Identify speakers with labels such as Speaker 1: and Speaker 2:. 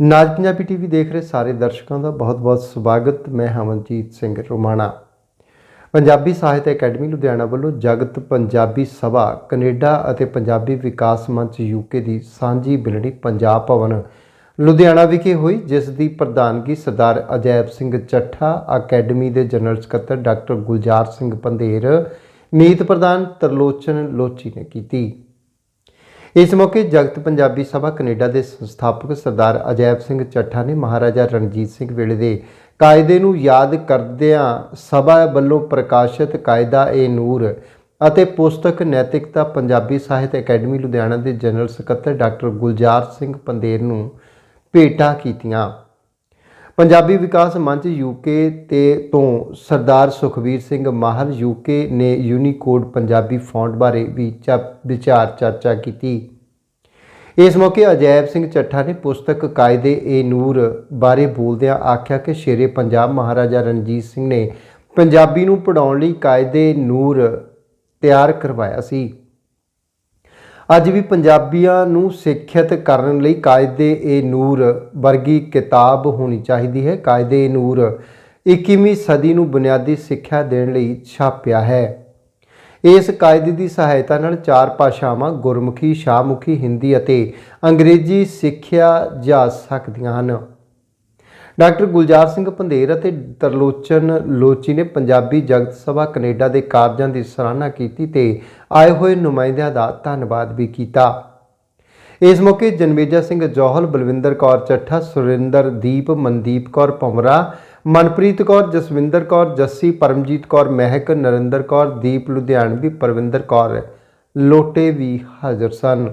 Speaker 1: ਨਾਜ Punjabi TV ਦੇਖ ਰਹੇ ਸਾਰੇ ਦਰਸ਼ਕਾਂ ਦਾ ਬਹੁਤ-ਬਹੁਤ ਸਵਾਗਤ। ਮੈਂ ਹਮਨਜੀਤ ਸਿੰਘ ਰੋਮਾਣਾ। ਪੰਜਾਬੀ ਸਾਹਿਤ ਅਕੈਡਮੀ ਲੁਧਿਆਣਾ ਵੱਲੋਂ ਜਗਤ ਪੰਜਾਬੀ ਸਭਾ, ਕੈਨੇਡਾ ਅਤੇ ਪੰਜਾਬੀ ਵਿਕਾਸ ਮੰਚ ਯੂਕੇ ਦੀ ਸਾਂਝੀ ਬਿਲੜੀ ਪੰਜਾਬ ਭਵਨ, ਲੁਧਿਆਣਾ ਵਿਖੇ ਹੋਈ, ਜਿਸ ਦੀ ਪ੍ਰਧਾਨਗੀ ਸਰਦਾਰ ਅਜੈਬ ਸਿੰਘ ਚੱਠਾ, ਅਕੈਡਮੀ ਦੇ ਜਨਰਲ ਸਕੱਤਰ ਡਾਕਟਰ ਗੁਲਜ਼ਾਰ ਸਿੰਘ ਪੰਧੇਰ, ਮੀਤ ਪ੍ਰਧਾਨ ਤਰਲੋਚਨ ਲੋਚੀ ਨੇ ਕੀਤੀ। ਇਸ ਮੌਕੇ ਜਗਤ ਪੰਜਾਬੀ ਸਭਾ ਕੈਨੇਡਾ ਦੇ ਸੰਸਥਾਪਕ ਸਰਦਾਰ ਅਜੈਬ ਸਿੰਘ ਚੱਠਾ ਨੇ ਮਹਾਰਾਜਾ ਰਣਜੀਤ ਸਿੰਘ ਵੇਲੇ ਦੇ ਕਾਇਦੇ ਨੂੰ ਯਾਦ ਕਰਦਿਆਂ ਸਭਾ ਵੱਲੋਂ ਪ੍ਰਕਾਸ਼ਿਤ ਕਾਇਦਾ ਏ ਨੂਰ ਅਤੇ ਪੁਸਤਕ ਨੈਤਿਕਤਾ ਪੰਜਾਬੀ ਸਾਹਿਤ ਅਕੈਡਮੀ ਲੁਧਿਆਣਾ ਦੇ ਜਨਰਲ ਸਕੱਤਰ ਡਾਕਟਰ ਗੁਲਜ਼ਾਰ ਸਿੰਘ ਪੰਦੇਰ ਨੂੰ ਭੇਟਾਂ ਕੀਤੀਆਂ। ਪੰਜਾਬੀ ਵਿਕਾਸ ਮੰਚ ਯੂਕੇ ਤੇ ਤੋਂ ਸਰਦਾਰ ਸੁਖਵੀਰ ਸਿੰਘ ਮਾਹਰ ਯੂਕੇ ਨੇ ਯੂਨੀਕੋਡ ਪੰਜਾਬੀ ਫੌਂਟ ਬਾਰੇ ਵੀ ਚਾ- ਵਿਚਾਰ ਚਰਚਾ ਕੀਤੀ। ਇਸ ਮੌਕੇ ਅਜੈਬ ਸਿੰਘ ਚੱਠਾ ਨੇ ਪੁਸਤਕ ਕਾਇਦੇ ਏ ਨੂਰ ਬਾਰੇ ਬੋਲਦਿਆਂ ਆਖਿਆ ਕਿ ਸ਼ੇਰੇ ਪੰਜਾਬ ਮਹਾਰਾਜਾ ਰਣਜੀਤ ਸਿੰਘ ਨੇ ਪੰਜਾਬੀ ਨੂੰ ਪੜਾਉਣ ਲਈ ਕਾਇਦੇ ਨੂਰ ਤਿਆਰ ਕਰਵਾਇਆ ਸੀ। ਅੱਜ ਵੀ ਪੰਜਾਬੀਆਂ ਨੂੰ ਸਿੱਖਿਅਤ ਕਰਨ ਲਈ ਕਾਇਦੇ ਏ ਨੂਰ ਵਰਗੀ ਕਿਤਾਬ ਹੋਣੀ ਚਾਹੀਦੀ ਹੈ। ਕਾਇਦੇ ਏ ਨੂਰ 21ਵੀਂ ਸਦੀ ਨੂੰ ਬੁਨਿਆਦੀ ਸਿੱਖਿਆ ਦੇਣ ਲਈ ਛਾਪਿਆ ਹੈ। ਇਸ ਕਾਇਦੇ ਦੀ ਸਹਾਇਤਾ ਨਾਲ ਚਾਰ ਭਾਸ਼ਾਵਾਂ ਗੁਰਮੁਖੀ, ਸ਼ਾਹਮੁਖੀ, ਹਿੰਦੀ ਅਤੇ ਅੰਗਰੇਜ਼ੀ ਸਿੱਖਿਆ ਜਾ ਸਕਦੀਆਂ ਹਨ। ਡਾਕਟਰ ਗੁਲਜ਼ਾਰ ਸਿੰਘ ਪੰਧੇਰ ਅਤੇ ਤਰਲੋਚਨ ਲੋਚੀ ਨੇ ਪੰਜਾਬੀ ਜਗਤ ਸਭਾ ਕੈਨੇਡਾ ਦੇ ਕਾਰਜਾਂ ਦੀ ਸਰਾਹਨਾ ਕੀਤੀ ਤੇ ਆਏ ਹੋਏ ਨੁਮਾਇੰਦਿਆਂ ਦਾ ਧੰਨਵਾਦ ਵੀ ਕੀਤਾ। ਇਸ ਮੌਕੇ ਜਨਮੇਜਾ ਸਿੰਘ ਜੋਹਲ, ਬਲਵਿੰਦਰ ਕੌਰ ਚੱਠਾ, ਸੁਰਿੰਦਰ ਦੀਪ, ਮਨਦੀਪ ਕੌਰ ਭਮਰਾ ਮਨਪ੍ਰੀਤ ਕੌਰ, ਜਸਵਿੰਦਰ ਕੌਰ, ਜੱਸੀ, ਪਰਮਜੀਤ ਕੌਰ, ਮਹਿਕ, ਨਰਿੰਦਰ ਕੌਰ, ਦੀਪ ਲੁਧਿਆਣਵੀ, ਪਰਵਿੰਦਰ ਕੌਰ, ਲੋਟੇ ਵੀ ਹਾਜ਼ਰ ਸਨ।